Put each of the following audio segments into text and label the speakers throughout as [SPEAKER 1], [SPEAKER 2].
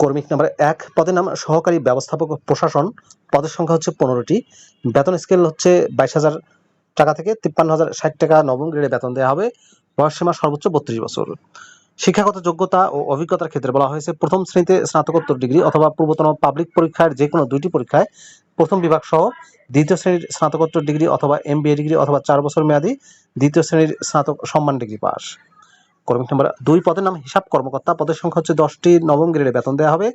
[SPEAKER 1] কর্মিক number এক পদের নাম সহকারী ব্যবস্থাপক প্রশাসন। পদের সংখ্যা হচ্ছে পনেরোটি। বেতন স্কেল হচ্ছে বাইশ হাজার টাকা থেকে তিপ্পান্ন হাজার ষাট টাকা নবম গ্রেডে বেতন দেওয়া হবে। বয়স সীমা সর্বোচ্চ বত্রিশ বছর। শিক্ষাগত যোগ্যতা ও অভিজ্ঞতার ক্ষেত্রে বলা হয়েছে, প্রথম শ্রেণীতে স্নাতকোত্তর ডিগ্রি অথবা পূর্বতন পাবলিক পরীক্ষার যে কোনো দুইটি পরীক্ষায় প্রথম বিভাগ সহ দ্বিতীয় শ্রেণির স্নাতকোত্তর ডিগ্রি অথবা এমবিএ ডিগ্রি অথবা চার বছর মেয়াদী দ্বিতীয় শ্রেণির স্নাতক সম্মান ডিগ্রি পাস। দুই পদের নাম হিসাব কর্মকর্তা। পদের সংখ্যা হচ্ছে দশটি। নবম গ্রেডে বেতন দেওয়া হবে।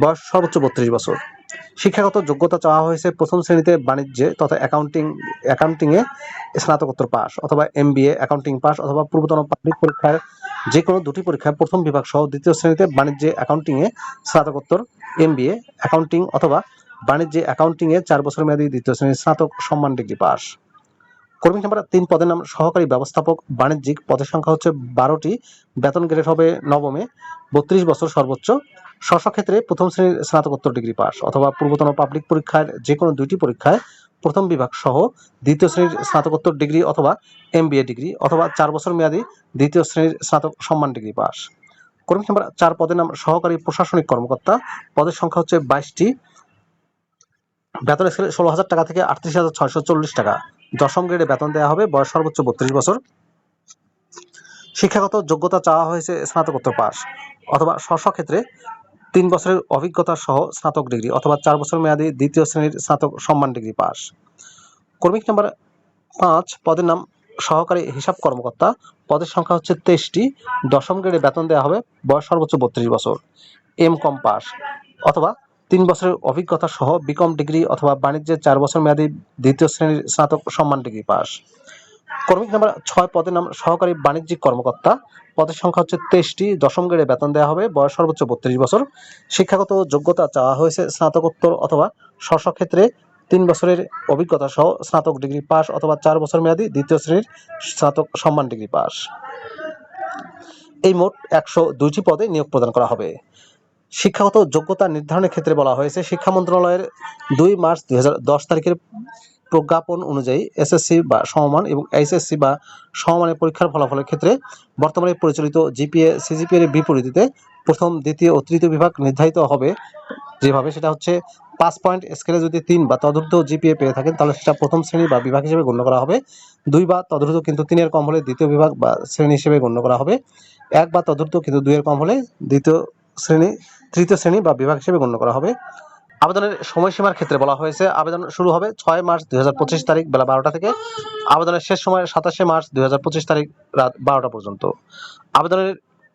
[SPEAKER 1] বয়স সর্বোচ্চ বত্রিশ বছর। শিক্ষাগত যোগ্যতা চাওয়া হয়েছে প্রথম শ্রেণীতে বাণিজ্যে তথা অ্যাকাউন্টিং অ্যাকাউন্টিংয়ে স্নাতকোত্তর পাস অথবা এমবিএ অ্যাকাউন্টিং পাস অথবা পূর্বতন পাবলিক পরীক্ষার যে কোনো দুটি পরীক্ষায় প্রথম বিভাগ সহ দ্বিতীয় শ্রেণীতে বাণিজ্যে অ্যাকাউন্টিংয়ে স্নাতকোত্তর এমবিএ অ্যাকাউন্টিং অথবা বাণিজ্যে অ্যাকাউন্টিংয়ে চার বছর মেয়াদী দ্বিতীয় শ্রেণির স্নাতক সম্মান ডিগ্রি পাস কর্মী নাম্বার তিন পদের নাম সহকারী ব্যবস্থাপক বাণিজ্যিক পদের সংখ্যা হচ্ছে বারোটি। বেতন গ্রেড হবে নবমে। বত্রিশ বছর সর্বোচ্চ। ক্ষেত্রে প্রথম শ্রেণির স্নাতকোত্তর ডিগ্রি পাস অথবা পূর্বতন পাবলিক পরীক্ষার যে কোনো দুইটি পরীক্ষায় প্রথম বিভাগ সহ দ্বিতীয় শ্রেণির স্নাতকোত্তর ডিগ্রি অথবা এমবিএ ডিগ্রি অথবা চার বছর মেয়াদী দ্বিতীয় শ্রেণির স্নাতক সম্মান ডিগ্রি পাস। কর্মী নাম্বার চার পদের নাম সহকারী প্রশাসনিক কর্মকর্তা। পদের সংখ্যা হচ্ছে বাইশটি। বেতন স্কেল ষোলো হাজার টাকা থেকে আটত্রিশ হাজার ছয়শো চল্লিশ টাকা। দশম গ্রেডে বেতন দেওয়া হবে, বয়স সর্বোচ্চ বত্রিশ বছর। শিক্ষাগত যোগ্যতা চাওয়া হয়েছে স্নাতকোত্তর পাস অথবা স্ব ক্ষেত্রে তিন বছরের অভিজ্ঞতা সহ স্নাতক ডিগ্রি অথবা চার বছর মেয়াদী দ্বিতীয় শ্রেণির স্নাতক সম্মান ডিগ্রি পাস কর্মিক নাম্বার পাঁচ, পদের নাম সহকারী হিসাব কর্মকর্তা। পদের সংখ্যা হচ্ছে তেইশটি। দশম গ্রেডে বেতন দেওয়া হবে, বয়স সর্বোচ্চ বত্রিশ বছর। এম কম পাস অথবা তিন বছরের অভিজ্ঞতা সহ বিকম ডিগ্রি অথবা বাণিজ্যের চার বছর মেয়াদী দ্বিতীয় শ্রেণির স্নাতক সম্মান ডিগ্রি পাস। কর্মিক নাম্বার ছয় পদের নাম সহকারী বাণিজ্যিক কর্মকর্তা। পদের সংখ্যা হচ্ছে তেইশটি। দশম গ্রেডে বেতন দেওয়া হবে। বয়স সর্বোচ্চ বত্রিশ বছর। শিক্ষাগত যোগ্যতা চাওয়া হয়েছে স্নাতকোত্তর অথবা স্ব ক্ষেত্রে। তিন বছরের অভিজ্ঞতা সহ স্নাতক ডিগ্রি পাস অথবা চার বছর মেয়াদী দ্বিতীয় শ্রেণির স্নাতক সম্মান ডিগ্রি পাস। এই মোট একশো দুইটি পদে নিয়োগ প্রদান করা হবে। শিক্ষাগত যোগ্যতা নির্ধারণের ক্ষেত্রে বলা হয়েছে, শিক্ষা মন্ত্রণালয়ের দুই মার্চ দু হাজার দশ তারিখের প্রজ্ঞাপন অনুযায়ী এসএসসি বা সমমান এবং এইচএসসি বা সমমানের পরীক্ষার ফলাফলের ক্ষেত্রে বর্তমানে পরিচালিত জিপিএ, সিজিপিএর বিপরীতে প্রথম, দ্বিতীয় ও তৃতীয় বিভাগ নির্ধারিত হবে। যেভাবে সেটা হচ্ছে পাঁচ পয়েন্ট স্কেলে যদি তিন বা তদূর্ধ্ব জিপিএ পেয়ে থাকেন, তাহলে সেটা প্রথম শ্রেণি বা বিভাগ হিসেবে গণ্য করা হবে। দুই বা তদূর্ধ্ব কিন্তু তিনের কম হলে দ্বিতীয় বিভাগ বা শ্রেণি হিসেবে গণ্য করা হবে। এক বা তদূর্ধ্ব কিন্তু দুইয়ের কম হলে দ্বিতীয় শ্রেণি, তৃতীয় শ্রেণি বা বিভাগ হিসেবে গণ্য করা হবে। আবেদনের সময়সীমার ক্ষেত্রে বলা হয়েছে, আবেদন শুরু হবে ছয় মার্চ দুই হাজার পঁচিশ তারিখ বেলা বারোটা থেকে। আবেদনের শেষ সময় সাতাশে মার্চ দু হাজার পঁচিশ তারিখ রাত বারোটা পর্যন্ত। আবেদনের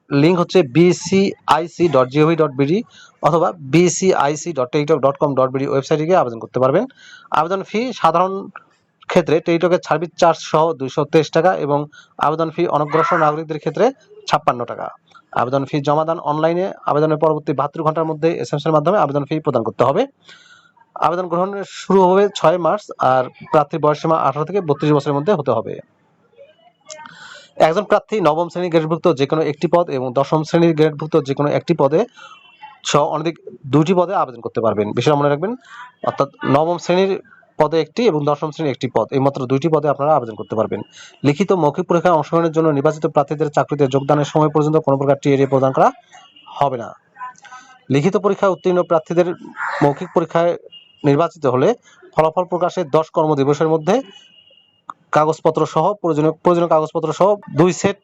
[SPEAKER 1] লিঙ্ক হচ্ছে BCIC dot GOV dot BD অথবা BCIC dot Teletalk dot com dot BD ওয়েবসাইটে গিয়ে আবেদন করতে পারবেন। আবেদন ফি সাধারণ ক্ষেত্রে টেলিটকের সার্ভিস চার্জ সহ দুইশো তেইশ টাকা এবং আবেদন ফি অনগ্রসর নাগরিকদের ক্ষেত্রে ছাপ্পান্ন টাকা। আবেদন ফি জমাদান অনলাইনে আবেদনের পরবর্তী বাহাত্তর ঘণ্টার মধ্যে এর মাধ্যমে আবেদন ফি প্রদান করতে হবে। আবেদন গ্রহণের শুরু হবে ছয় মার্চ আর প্রার্থীর বয়সসীমা আঠারো থেকে বত্রিশ বছরের মধ্যে হতে হবে। একজন প্রার্থী নবম শ্রেণির গ্রেডভুক্ত যে কোনো একটি পদ এবং দশম শ্রেণির গ্রেডভুক্ত যে কোনো একটি পদে সহ অনধিক দুইটি পদে আবেদন করতে পারবেন। বিষয়টা মনে রাখবেন, অর্থাৎ নবম শ্রেণির পদে একটি এবং দশম শ্রেণির একটি পদ। এই মাত্র দুইটি পদে আপনারা আবেদন করতে পারবেন। লিখিত মৌখিক পরীক্ষায় অংশগ্রহণের জন্য নির্বাচিত প্রার্থীদের চাকরিতে যোগদানের সময় পর্যন্ত কোনো প্রকার টিএডি প্রদান করা হবে না। লিখিত পরীক্ষায় উত্তীর্ণ প্রার্থীদের মৌখিক পরীক্ষায় নির্বাচিত হলে ফলাফল প্রকাশের দশ কর্মদিবসের মধ্যে কাগজপত্র সহ প্রয়োজনীয় প্রয়োজনীয় কাগজপত্র সহ দুই সেট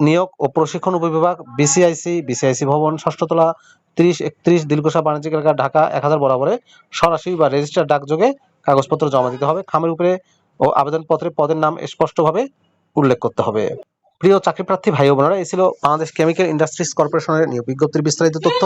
[SPEAKER 1] নিয়োগ ও প্রশিক্ষণ উপবিভাগ, বিসিআইসি বিসিআইসি ভবন, ষষ্ঠতলা, তিরিশ একত্রিশ, দিলকুশা বাণিজ্যিক এলাকা, ঢাকা, এক হাজার বরাবরে সরাসরি বা রেজিস্টার ডাকযোগে কাগজপত্র জমা দিতে হবে। খামের উপরে ও আবেদনপত্রে পদের নাম স্পষ্টভাবে উল্লেখ করতে হবে। প্রিয় চাকরি প্রার্থী ভাই বোনেরা এ ছিল বাংলাদেশ কেমিক্যাল ইন্ডাস্ট্রিজ কর্পোরেশনের নিয়োগ বিজ্ঞপ্তির বিস্তারিত তথ্য।